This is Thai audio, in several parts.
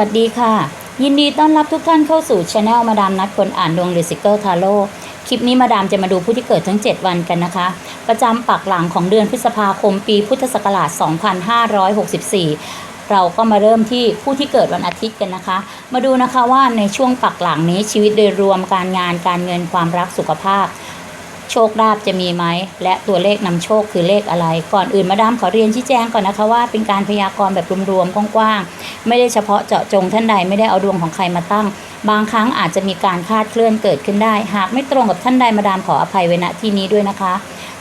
สวัสดีค่ะ ยินดีต้อนรับทุกท่านเข้าสู่ช anel มาดามนัดคนอ่านดวงหรือซิเกอร์ทาโร่คลิปนี้มาดามจะมาดูผู้ที่เกิดทั้ง 7 วันกันนะคะ ประจำปักหลังของเดือนพฤษภาคมปีพุทธศักราช 2564 เราก็มาเริ่มที่ผู้ที่เกิดวันอาทิตย์กันนะคะ มาดูนะคะว่าในช่วงปักหลังนี้ชีวิตโดยรวมการงานการเงินความรักสุขภาพ โชคลาภจะมีไหม และตัวเลขนำโชคคือเลขอะไร ก่อนอื่นมาดามขอเรียนชี้แจงก่อนนะคะว่าเป็นการพยากรณ์แบบรวมๆกว้างๆไม่ได้เฉพาะเจาะจงท่านใดไม่ได้เอาดวงของใครมาตั้ง บางครั้งอาจจะมีการคลาดเคลื่อนเกิดขึ้นได้ หากไม่ตรงกับท่านใดมาดามขออภัยไว้ณที่นี้ด้วยนะคะ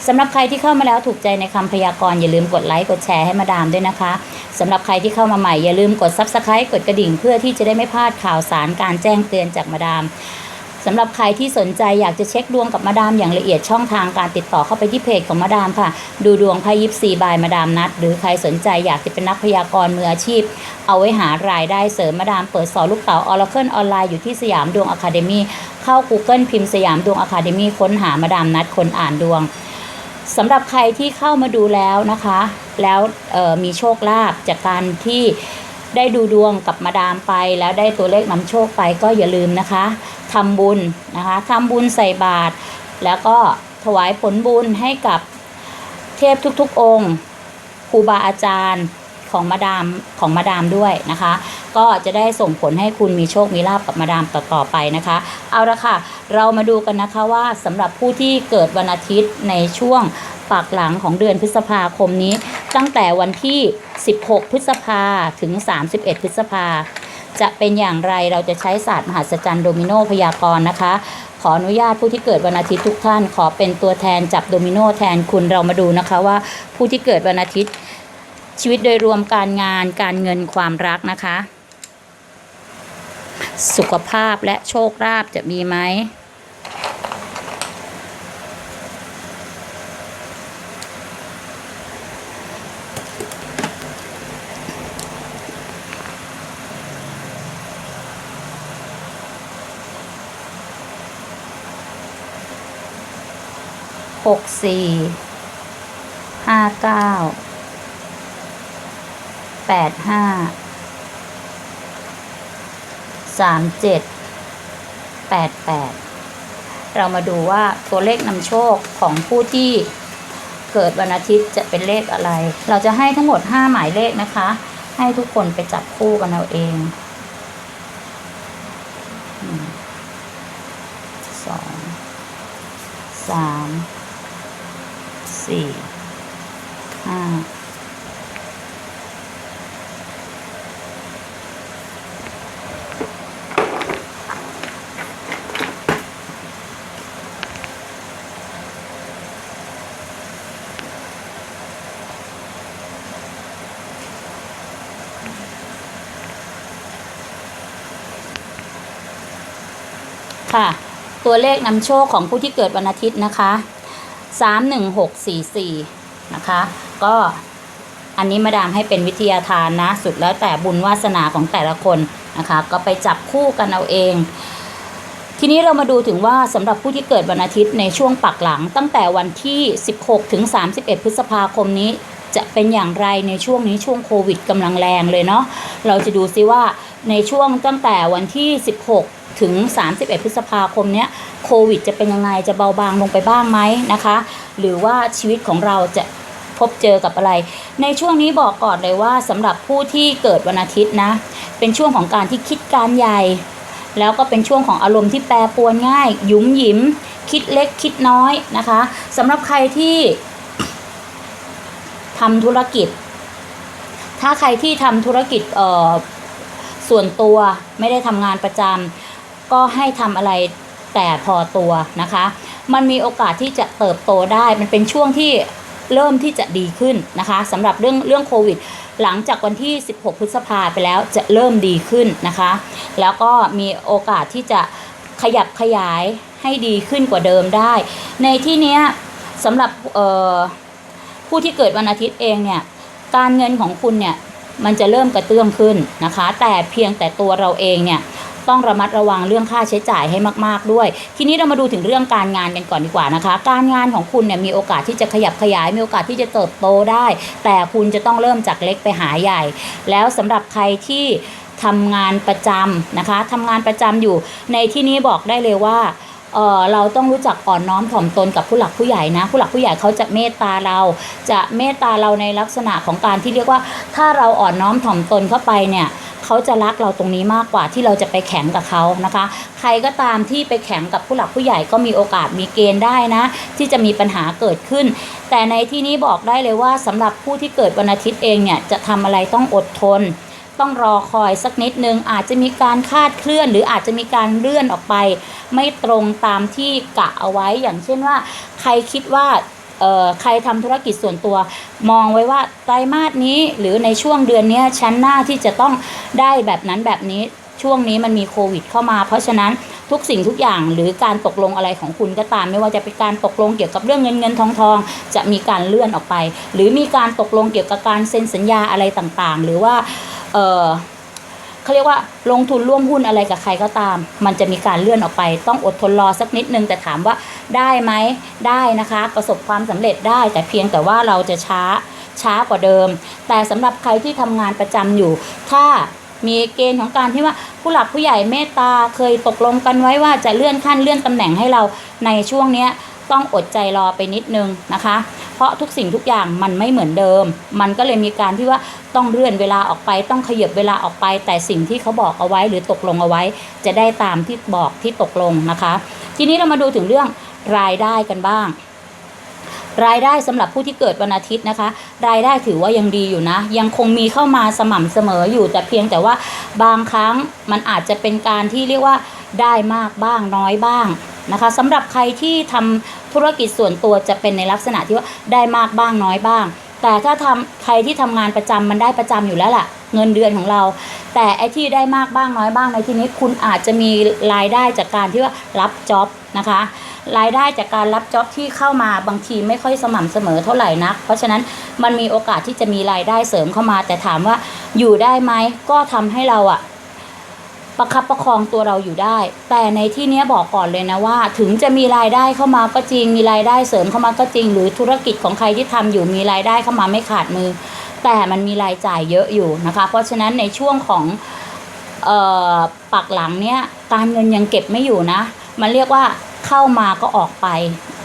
สำหรับใครที่เข้ามาแล้วถูกใจในคำพยากรณ์อย่าลืมกดไลค์กดแชร์ให้มาดามด้วยนะคะสำหรับใครที่เข้ามาใหม่อย่าลืมกด Subscribe กดกระดิ่งเพื่อที่จะได้ไม่พลาดข่าวสารการแจ้งเตือนจากมาดาม สำหรับใครที่สนใจอยากจะเช็คดวงกับมาดามอย่างละเอียดช่องทางการติดต่อเข้าไปที่เพจของมาดามค่ะ ดูดวงไพ่ยิปซีบายมาดามนัด หรือใครสนใจอยากจะเป็นนักพยากรณ์มืออาชีพ เอาไว้หารายได้เสริมมาดามเปิดสอนลูกเต๋าออร์เคิลออนไลน์อยู่ที่สยามดวงอะคาเดมี่เข้า Google พิมพ์สยามดวงอะคาเดมี่ค้นหามาดามนัดคนอ่านดวงสำหรับใครที่เข้ามาดูแล้วนะคะ แล้วมีโชคลาภจากการที่ ได้ดูดวงกับมาดามไป แล้วได้ตัวเลขนำโชคไปก็อย่าลืมนะคะทำบุญนะคะทำบุญใส่บาตรแล้วก็ถวายผลบุญให้กับเทพทุกๆองค์ครูบาอาจารย์ของมาดามของมาดามด้วยนะคะ ก็จะได้ส่งผลให้คุณมีโชคมีลาบกับมาดามต่อๆไปนะคะ เอาละค่ะ เรามาดูกันนะคะว่าสำหรับผู้ที่เกิดวันอาทิตย์ในช่วงปากหลังของเดือนพฤษภาคมนี้ ตั้งแต่วันที่ 16 พฤษภาถึง 31 พฤษภา จะเป็นอย่างไรเราจะใช้ศาสตร์มหัศจรรย์โดมิโนพยากรณ์นะคะ ขออนุญาตผู้ที่เกิดวันอาทิตย์ทุกท่าน ขอเป็นตัวแทนจับโดมิโนแทนคุณเรามาดูนะคะว่าผู้ที่เกิดวันอาทิตย์ชีวิตโดยรวมการงานการเงินความรักนะคะ สุขภาพและโชคลาภจะมีไหม หกสี่ห้าเก้าแปดห้าสามเจ็ดแปดแปดเรามาดูว่าตัวเลขนำโชคของผู้ที่เกิดวันอาทิตย์จะเป็นเลขอะไร เราจะให้ทั้งหมดห้าหมายเลขนะคะ ให้ทุกคนไปจับคู่กันเอาเองหนึ่งสองสาม สี่ห้าค่ะ ตัวเลขนำโชคของผู้ที่เกิดวันอาทิตย์นะคะ สามหนึ่งหกสี่สี่นะคะ ก็อันนี้มาดามให้เป็นวิทยาทานนะ สุดแล้วแต่บุญวาสนาของแต่ละคนนะคะ ก็ไปจับคู่กันเอาเอง ทีนี้เรามาดูถึงว่าสำหรับผู้ที่เกิดวันอาทิตย์ในช่วงปักหลัง ตั้งแต่วันที่ 16 ถึง 31 พฤษภาคมนี้จะเป็นอย่างไรในช่วงนี้ช่วงโควิดกำลังแรงเลยเนาะเราจะดูซิว่าในช่วงตั้งแต่วันที่ 16 ถึง 31 พฤษภาคมเนี้ยโควิดจะเป็นยังไงจะเบาบางลงไปบ้างไหมนะคะ หรือว่าชีวิตของเราจะพบเจอกับอะไร ในช่วงนี้บอกก่อนเลยว่าสำหรับผู้ที่เกิดวันอาทิตย์นะ เป็นช่วงของการที่คิดการใหญ่ แล้วก็เป็นช่วงของอารมณ์ที่แปรปรวนง่าย ยุมหยิม คิดเล็กคิดน้อยนะคะสำหรับใครที่ทำธุรกิจ ถ้าใครที่ทำธุรกิจเอ่อส่วนตัวไม่ได้ทำงานประจำ ก็ให้ทำอะไรแต่พอตัวนะคะ มันมีโอกาสที่จะเติบโตได้ มันเป็นช่วงที่เริ่มที่จะดีขึ้นนะคะสำหรับเรื่องเรื่องโควิด หลังจากวันที่ 16 พฤษภาไปแล้วจะเริ่มดีขึ้นนะคะ แล้วก็มีโอกาสที่จะขยับขยายให้ดีขึ้นกว่าเดิมได้ ในที่นี้สำหรับผู้ที่เกิดวันอาทิตย์เองเนี่ยการเงินของคุณเนี่ยมันจะเริ่มกระเตื้องขึ้นนะคะ แต่เพียงแต่ตัวเราเองเนี่ย ต้องระมัดระวังเรื่องค่าใช้จ่ายให้มากๆด้วย ทีนี้เรามาดูถึงเรื่องการงานกันก่อนดีกว่านะคะ การงานของคุณเนี่ยมีโอกาสที่จะขยับขยาย มีโอกาสที่จะเติบโตได้ แต่คุณจะต้องเริ่มจากเล็กไปหาใหญ่ แล้วสำหรับใครที่ทำงานประจำนะคะทำงานประจำอยู่ในที่นี้บอกได้เลยว่าเออเราต้องรู้จักอ่อนน้อมถ่อมตนกับผู้หลักผู้ใหญ่นะ ผู้หลักผู้ใหญ่เขาจะเมตตาเรา จะเมตตาเราในลักษณะของการที่เรียกว่า ถ้าเราอ่อนน้อมถ่อมตนเข้าไปเนี่ย เขาจะรักเราตรงนี้มากกว่าที่เราจะไปแข่งกับเขานะคะ ใครก็ตามที่ไปแข่งกับผู้หลักผู้ใหญ่ก็มีโอกาสมีเกณฑ์ได้นะ ที่จะมีปัญหาเกิดขึ้น แต่ในที่นี้บอกได้เลยว่าสำหรับผู้ที่เกิดวันอาทิตย์เองเนี่ยจะทำอะไรต้องอดทนต้องรอคอยสักนิดนึงอาจจะมีการคาดเคลื่อน หรืออาจจะมีการเลื่อนออกไป ไม่ตรงตามที่กะเอาไว้อย่างเช่นว่า ใครคิดว่า ใครทำธุรกิจส่วนตัว มองไว้ว่าไตรมาสนี้หรือในช่วงเดือนนี้ชั้นหน้าที่จะต้องได้แบบนั้นแบบนี้ช่วงนี้มันมีโควิดเข้ามา เพราะฉะนั้นทุกสิ่งทุกอย่างหรือการตกลงอะไรของคุณก็ตาม ไม่ว่าจะเป็นการตกลงเกี่ยวกับเรื่องเงินเงินทองทองจะมีการเลื่อนออกไป หรือมีการตกลงเกี่ยวกับการเซ็นสัญญาอะไรต่างๆ หรือว่าเออ เขาเรียกว่าลงทุนร่วมหุ้นอะไรกับใครก็ตาม มันจะมีการเลื่อนออกไป ต้องอดทนรอสักนิดนึง แต่ถามว่าได้ไหมได้นะคะ ประสบความสำเร็จได้แต่เพียงแต่ว่าเราจะช้าช้ากว่าเดิม แต่สำหรับใครที่ทำงานประจำอยู่ ถ้ามีเกณฑ์ของการที่ว่าผู้หลักผู้ใหญ่เมตตาเคยตกลงกันไว้ว่าจะเลื่อนขั้นเลื่อนตำแหน่งให้เราในช่วงเนี้ย ต้องอดใจรอไปนิดนึงนะคะ เพราะทุกสิ่งทุกอย่างมันไม่เหมือนเดิม มันก็เลยมีการที่ว่าต้องเลื่อนเวลาออกไป ต้องขยับเวลาออกไป แต่สิ่งที่เขาบอกเอาไว้หรือตกลงเอาไว้ จะได้ตามที่บอกที่ตกลงนะคะ ทีนี้เรามาดูถึงเรื่องรายได้กันบ้างรายได้สำหรับผู้ที่เกิดวันอาทิตย์นะคะ รายได้ถือว่ายังดีอยู่นะ ยังคงมีเข้ามาสม่ำเสมออยู่แต่เพียงแต่ว่าบางครั้งมันอาจจะเป็นการที่เรียกว่าได้มากบ้างน้อยบ้างนะคะสำหรับใครที่ทำ ธุรกิจส่วนตัวจะเป็นในลักษณะที่ว่าได้มากบ้างน้อยบ้าง แต่ถ้าทำใครที่ทำงานประจำมันได้ประจำอยู่แล้วล่ะ เงินเดือนของเรา แต่ไอ้ที่ได้มากบ้างน้อยบ้างในที่นี้คุณอาจจะมีรายได้จากการที่ว่ารับจ็อบนะคะรายได้จากการรับจ็อบที่เข้ามาบางทีไม่ค่อยสม่ำเสมอเท่าไหร่นัก เพราะฉะนั้นมันมีโอกาสที่จะมีรายได้เสริมเข้ามา แต่ถามว่าอยู่ได้ไหมก็ทำให้เราอะ ประคับประคองตัวเราอยู่ได้ แต่ในที่นี้บอกก่อนเลยนะว่า ถึงจะมีรายได้เข้ามาก็จริง มีรายได้เสริมเข้ามาก็จริง หรือธุรกิจของใครที่ทำอยู่มีรายได้เข้ามาไม่ขาดมือ แต่มันมีรายจ่ายเยอะอยู่นะคะ เพราะฉะนั้นในช่วงของออปักหลังเนี้ยการเงินยังเก็บไม่อยู่นะ มันเรียกว่า เข้ามาก็ออกไป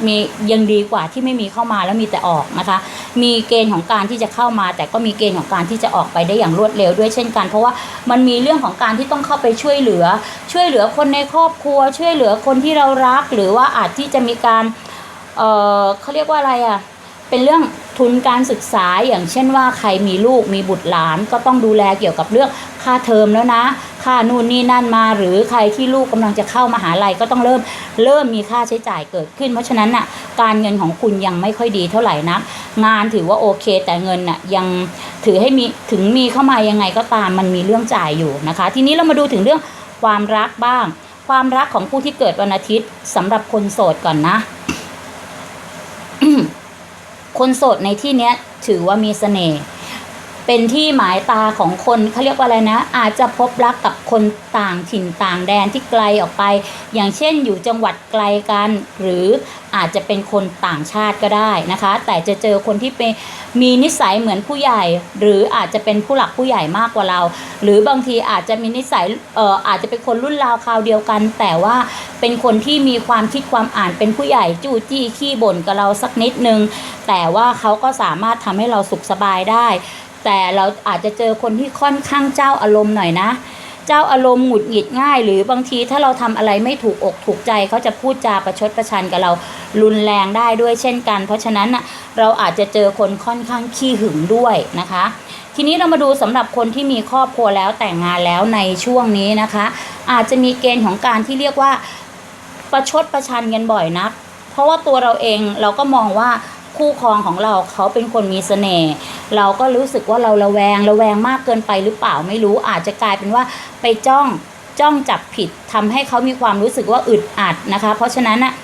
มียังดีกว่าที่ไม่มีเข้ามาแล้วมีแต่ออกนะคะ มีเกณฑ์ของการที่จะเข้ามา แต่ก็มีเกณฑ์ของการที่จะออกไปได้อย่างรวดเร็วด้วยเช่นกัน เพราะว่ามันมีเรื่องของการที่ต้องเข้าไปช่วยเหลือ ช่วยเหลือคนในครอบครัว ช่วยเหลือคนที่เรารัก หรือว่าอาจที่จะมีการเออเขาเรียกว่าอะไรอะเป็นเรื่อง ทุนการศึกษาอย่างเช่นว่าใครมีลูกมีบุตรหลานก็ต้องดูแลเกี่ยวกับเรื่องค่าเทอมแล้วนะ ค่านู่นนี่นั่นมาหรือใครที่ลูกกำลังจะเข้ามาหาลัยก็ต้องเริ่มเริ่มมีค่าใช้จ่ายเกิดขึ้น เพราะฉะนั้นน่ะการเงินของคุณยังไม่ค่อยดีเท่าไหร่นะงานถือว่าโอเค แต่เงินน่ะยังถือให้มีถึงมีเข้ามายังไงก็ตามมันมีเรื่องจ่ายอยู่นะคะ ทีนี้เรามาดูถึงเรื่องความรักบ้าง ความรักของผู้ที่เกิดวันอาทิตย์สำหรับคนโสดก่อนนะ คนโสดในที่เนี้ยถือว่ามีเสน่ห์ เป็นที่หมายตาของคนเขาเรียกว่าอะไรนะ อาจจะพบรักกับคนต่างถิ่นต่างแดนที่ไกลออกไป อย่างเช่นอยู่จังหวัดไกลกัน หรืออาจจะเป็นคนต่างชาติก็ได้นะคะ แต่จะเจอคนที่เป็นมีนิสัยเหมือนผู้ใหญ่ หรืออาจจะเป็นผู้หลักผู้ใหญ่มากกว่าเรา หรือบางทีอาจจะมีนิสัยเอ่ออาจจะเป็นคนรุ่นราวคราวเดียวกัน แต่ว่าเป็นคนที่มีความคิดความอ่านเป็นผู้ใหญ่จู้จี้ขี้บ่นกับเราสักนิดนึง แต่ว่าเขาก็สามารถทำให้เราสุขสบายได้ แต่เราอาจจะเจอคนที่ค่อนข้างเจ้าอารมณ์หน่อยนะ เจ้าอารมณ์หงุดหงิดง่าย หรือบางทีถ้าเราทำอะไรไม่ถูกอกถูกใจเขาจะพูดจาประชดประชันกับเรารุนแรงได้ด้วยเช่นกัน เพราะฉะนั้นนะเราอาจจะเจอคนค่อนข้างขี้หึงด้วยนะคะ ทีนี้เรามาดูสำหรับคนที่มีครอบครัวแล้วแต่งงานแล้วในช่วงนี้นะคะ อาจจะมีเกณฑ์ของการที่เรียกว่าประชดประชันกันบ่อยนักเพราะว่าตัวเราเองเราก็มองว่า คู่ครองของเราเขาเป็นคนมีเสน่ห์เราก็รู้สึกว่าเราระแวงระแวงมากเกินไปหรือเปล่าไม่รู้อาจจะกลายเป็นว่าไปจ้องจ้องจับผิดทำให้เขามีความรู้สึกว่าอึดอัดนะคะ เพราะฉะนั้นน่ะ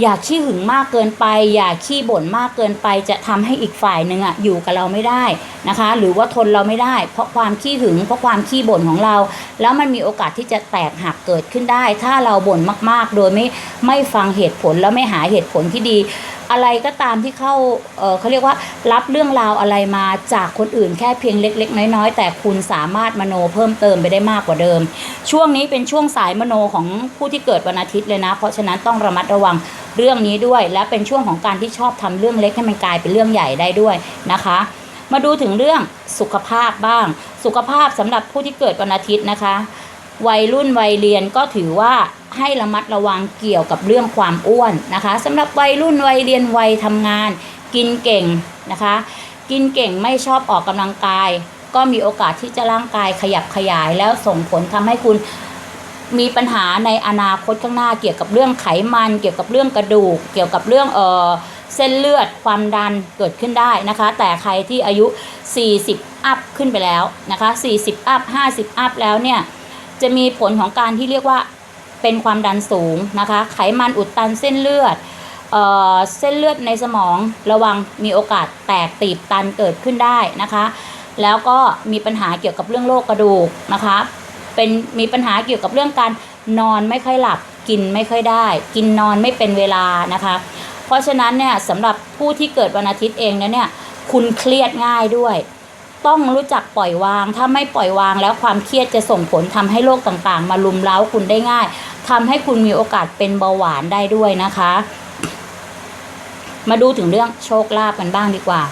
อย่าขี้หึงมากเกินไป อย่าขี้บ่นมากเกินไป จะทำให้อีกฝ่ายหนึ่งอะอยู่กับเราไม่ได้นะคะ หรือว่าทนเราไม่ได้ เพราะความขี้หึงเพราะความขี้บ่นของเรา แล้วมันมีโอกาสที่จะแตกหักเกิดขึ้นได้ ถ้าเราบ่นมากๆ โดยไม่ไม่ฟังเหตุผลแล้วไม่หาเหตุผลที่ดี อะไรก็ตามที่เข้าเเขาเรียกว่ารับเรื่องราวอะไรมาจากคนอื่นแค่เพียงเล็ก ๆ น้อยๆ แต่คุณสามารถมโนเพิ่มเติมไปได้มากกว่าเดิม ช่วงนี้เป็นช่วงสายมโนของผู้ที่เกิดวันอาทิตย์เลยนะ เพราะฉะนั้นต้องระมัดระวังเรื่องนี้ด้วย และเป็นช่วงของการที่ชอบทำเรื่องเล็กให้มันกลายเป็นเรื่องใหญ่ได้ด้วยนะคะมาดูถึงเรื่องสุขภาพบ้าง สุขภาพสำหรับผู้ที่เกิดวันอาทิตย์นะคะ วัยรุ่นวัยเรียนก็ถือว่า ให้ระมัดระวังเกี่ยวกับเรื่องความอ้วนนะคะสำหรับวัยรุ่นวัยเรียนวัยทำงาน กินเก่งนะคะ กินเก่งไม่ชอบออกกำลังกาย ก็มีโอกาสที่จะร่างกายขยับขยายแล้วส่งผลทำให้คุณมีปัญหาในอนาคตข้างหน้าเกี่ยวกับเรื่องไขมัน เกี่ยวกับเรื่องกระดูก เกี่ยวกับเรื่องเออเส้นเลือดความดันเกิดขึ้นได้นะคะ แต่ใครที่อายุ 40 อัพขึ้นไปแล้วนะคะ 40 อัพ 50 อัพแล้วเนี่ยจะมีผลของการที่เรียกว่า เป็นความดันสูงนะคะ ไขมันอุดตันเส้นเลือดเอ่อเส้นเลือดในสมองระวังมีโอกาสแตกตีบตันเกิดขึ้นได้นะคะ แล้วก็มีปัญหาเกี่ยวกับเรื่องโรคกระดูกนะคะ เป็นมีปัญหาเกี่ยวกับเรื่องการนอนไม่ค่อยหลับกินไม่ค่อยได้ กินนอนไม่เป็นเวลานะคะ เพราะฉะนั้นเนี่ยสำหรับผู้ที่เกิดวันอาทิตย์เองนะเนี่ยคุณเครียดง่ายด้วย ต้องรู้จักปล่อยวาง ถ้าไม่ปล่อยวางแล้วความเครียดจะส่งผลทำให้โรคต่างๆ มาลุมเล้าคุณได้ง่ายทำให้คุณมีโอกาสเป็นเบาหวานได้ด้วยนะคะ มาดูถึงเรื่องโชคลาภกันบ้างดีกว่า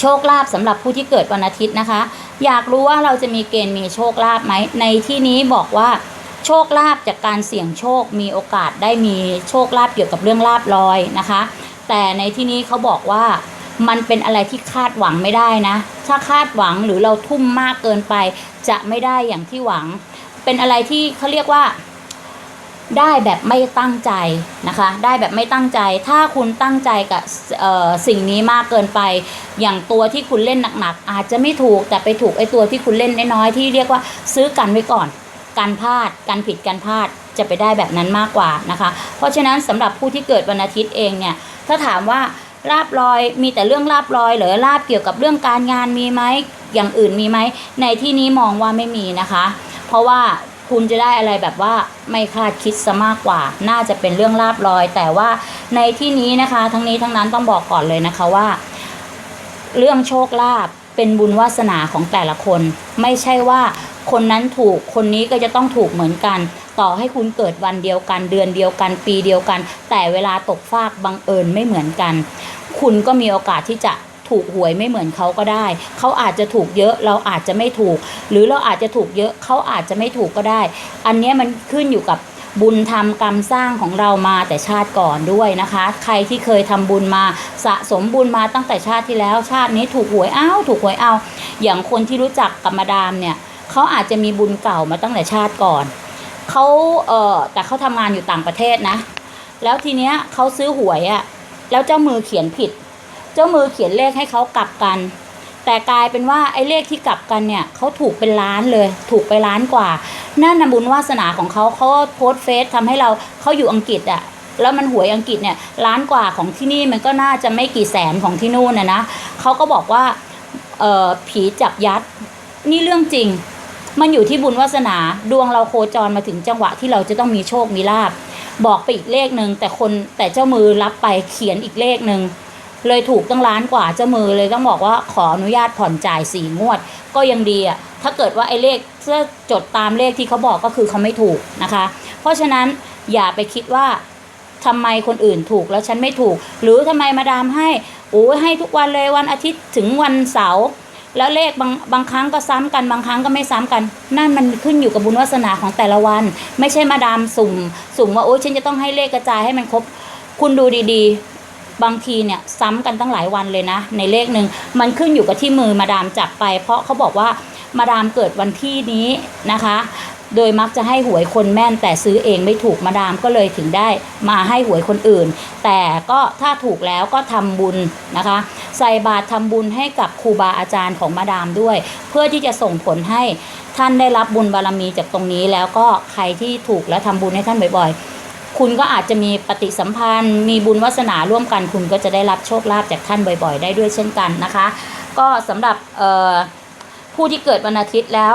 โชคลาภสำหรับผู้ที่เกิดวันอาทิตย์นะคะ อยากรู้ว่าเราจะมีเกณฑ์มีโชคลาภไหม ในที่นี้บอกว่าโชคลาภจากการเสี่ยงโชคมีโอกาสได้มีโชคลาภเกี่ยวกับเรื่องลาบลอยนะคะ แต่ในที่นี้เขาบอกว่ามันเป็นอะไรที่คาดหวังไม่ได้นะ ถ้าคาดหวังหรือเราทุ่มมากเกินไป จะไม่ได้อย่างที่หวัง เป็นอะไรที่เขาเรียกว่า ได้แบบไม่ตั้งใจนะคะ ได้แบบไม่ตั้งใจ ถ้าคุณตั้งใจกับสิ่งนี้มากเกินไป อย่างตัวที่คุณเล่นหนักๆอาจจะไม่ถูกแต่ไปถูกไอ้ตัวที่คุณเล่นน้อยๆที่เรียกว่าซื้อกันไว้ก่อนการพลาด การผิดการพลาดจะไปได้แบบนั้นมากกว่านะคะ เพราะฉะนั้นสำหรับผู้ที่เกิดวันอาทิตย์เองเนี่ย ถ้าถามว่า ลาบลอย มีแต่เรื่องลาบลอยหรือลาบเกี่ยวกับเรื่องการงานมีไหมอย่างอื่นมีไหมในที่นี้มองว่าไม่มีนะคะ เพราะว่าคุณจะได้อะไรแบบว่าไม่คาดคิดซะมากกว่า น่าจะเป็นเรื่องลาบลอย แต่ว่าในที่นี้นะคะ ทั้งนี้ทั้งนั้นต้องบอกก่อนเลยนะคะว่า เรื่องโชคลาภเป็นบุญวาสนาของแต่ละคน ไม่ใช่ว่าคนนั้นถูกคนนี้ก็จะต้องถูกเหมือนกัน ต่อให้คุณเกิดวันเดียวกัน เดือนเดียวกัน ปีเดียวกัน แต่เวลาตกฟากบังเอิญไม่เหมือนกัน คุณก็มีโอกาสที่จะถูกหวยไม่เหมือนเขาก็ได้ เขาอาจจะถูกเยอะเราอาจจะไม่ถูก หรือเราอาจจะถูกเยอะเขาอาจจะไม่ถูกก็ได้ อันนี้มันขึ้นอยู่กับบุญทำกรรมสร้างของเรามาแต่ชาติก่อนด้วยนะคะ ใครที่เคยทำบุญมาสะสมบุญมาตั้งแต่ชาติที่แล้วชาตินี้ถูกหวยอ้าวถูกหวยเอา อย่างคนที่รู้จักกับมาดามเนี่ยเขาอาจจะมีบุญเก่ามาตั้งแต่ชาติก่อนเขาเออแต่เขาทำงานอยู่ต่างประเทศนะ แล้วทีเนี้ยเขาซื้อหวยอะ แล้วเจ้ามือเขียนผิด เจ้ามือเขียนเลขให้เขากลับกัน แต่กลายเป็นว่าไอ้เลขที่กลับกันเนี่ยเขาถูกเป็นล้านเลย ถูกไปล้านกว่านั่นนบุญวาสนาของเขาเขาโพสเฟซทำให้เราเขาอยู่อังกฤษอะแล้วมันหวยอังกฤษเนี่ยล้านกว่าของที่นี่มันก็น่าจะไม่กี่แสนของที่นู่นนะนะเขาก็บอกว่าเออผีจับยัดนี่เรื่องจริง มันอยู่ที่บุญวาสนาดวงเราโคจรมาถึงจังหวะที่เราจะต้องมีโชคมีลาบ บอกไปอีกเลขหนึ่งแต่คนแต่เจ้ามือรับไปเขียนอีกเลขหนึ่งเลยถูกตั้งล้านกว่าเจ้ามือเลยต้องบอกว่าขออนุญาตผ่อนจ่ายสี่งวด ก็ยังดีอะถ้าเกิดว่าไอ้เลขถ้าจดตามเลขที่เขาบอกก็คือเขาไม่ถูกนะคะ เพราะฉะนั้นอย่าไปคิดว่าทำไมคนอื่นถูกแล้วฉันไม่ถูก หรือทำไมมาดามให้โอ้ให้ทุกวันเลยวันอาทิตย์ถึงวันเสาร์ แล้วเลขบางบางครั้งก็ซ้ำกันบางครั้งก็ไม่ซ้ำกัน นั่นมันขึ้นอยู่กับบุญวาสนาของแต่ละวัน ไม่ใช่มาดามสุ่ม สุ่มว่าโอ้ยฉันจะต้องให้เลขกระจายให้มันครบ คุณดูดีๆ บางทีเนี่ยซ้ำกันตั้งหลายวันเลยนะ ในเลขหนึ่งมันขึ้นอยู่กับที่มือมาดามจับไป เพราะเขาบอกว่ามาดามเกิดวันที่นี้นะคะ โดยมักจะให้หวยคนแม่นแต่ซื้อเองไม่ถูกมาดามก็เลยถึงได้มาให้หวยคนอื่น แต่ก็ถ้าถูกแล้วก็ทำบุญนะคะ ใส่บาตรทำบุญให้กับครูบาอาจารย์ของมาดามด้วย เพื่อที่จะส่งผลให้ท่านได้รับบุญบารมีจากตรงนี้ แล้วก็ใครที่ถูกและทำบุญให้ท่านบ่อยๆ คุณก็อาจจะมีปฏิสัมพันธ์ มีบุญวาสนาร่วมกัน คุณก็จะได้รับโชคลาภจากท่านบ่อย ๆ ได้ด้วยเช่นกันนะคะ ก็สำหรับผู้ที่เกิดวันอาทิตย์แล้ว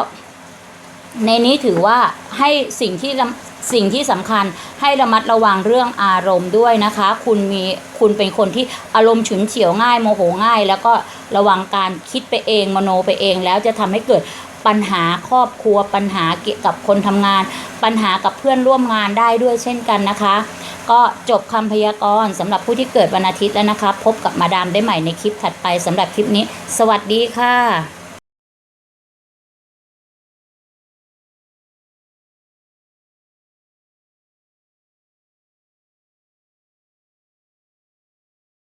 ในนี้ถือว่าให้สิ่งที่สิ่งที่สำคัญให้ระมัดระวังเรื่องอารมณ์ด้วยนะคะ คุณมีคุณเป็นคนที่อารมณ์ฉุนเฉียวง่ายโมโหง่าย แล้วก็ระวังการคิดไปเองมโนไปเอง แล้วจะทำให้เกิดปัญหาครอบครัวปัญหาเกี่ยวกับคนทำงาน ปัญหากับเพื่อนร่วมงานได้ด้วยเช่นกันนะคะ ก็จบคำพยากรณ์สำหรับผู้ที่เกิดวันอาทิตย์แล้วนะคะ พบกับมาดามได้ใหม่ในคลิปถัดไปสำหรับคลิปนี้ สวัสดีค่ะ